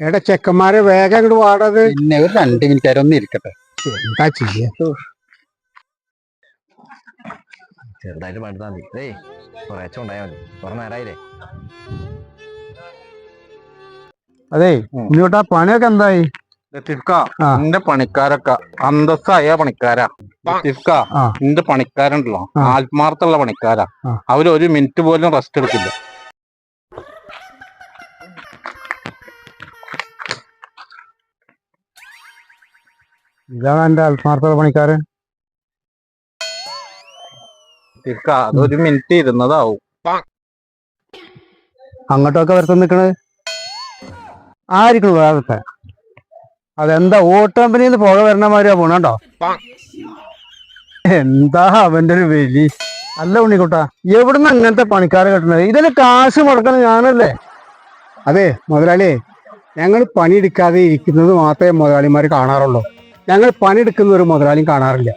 എടാ ചെക്കന്മാരെ വേഗം അങ്ങോട്ട് വാടത്. പിന്നെ ഒരു രണ്ട് മിനിറ്റ് ഒന്ന് ഇരിക്കട്ടെ. എന്താ ചെയ്യാ? ചെറുതായിട്ട് പടുത്താ മതി. ഏയ് കുറേച്ച ഉണ്ടായാൽ മതി. കുറെ നേരമായില്ലേ അതെ ഇങ്ങോട്ടാ പണിയൊക്കെ എന്തായി. എന്റെ പണിക്കാരൊക്കെ അന്തസ്സായ പണിക്കാരാ. ലത്തീഫ്ക്ക നിന്റെ എന്റെ പണിക്കാരുണ്ടല്ലോ. ആത്മാർത്ഥമുള്ള പണിക്കാരാ. അവർ ഒരു മിനിറ്റ് പോലും റെസ്റ്റ് എടുക്കില്ല. ഇതാണ് എന്റെ ആത്മാർത്ഥ പണിക്കാരൻ. ലത്തീഫ്ക്ക അതൊരു മിനിറ്റ് ഇരുന്നതാവും. അങ്ങോട്ടൊക്കെ വരുത്ത നിക്കണത്? ആയിരിക്കണം വേറത്തെ അതെന്താ? ഓട്ടോ കമ്പനിയിൽ നിന്ന് പുക വരണ മാതിരിയാ പോണോ എന്താ അവന്റെ ഒരു വലി അല്ല ഉണ്ണിക്കുട്ടാ എവിടുന്ന് അങ്ങനത്തെ പണിക്കാരെ കിട്ടുന്നത് ഇതിന് കാശ് മുടക്കണ ഞാനല്ലേ? അതെ മുതലാളിയെ ഞങ്ങൾ പണിയെടുക്കാതെ ഇരിക്കുന്നത് മാത്രമേ മുതലാളിമാർ കാണാറുള്ളൂ. ഞങ്ങൾ പണിയെടുക്കുന്ന ഒരു മുതലാളിയും കാണാറില്ല.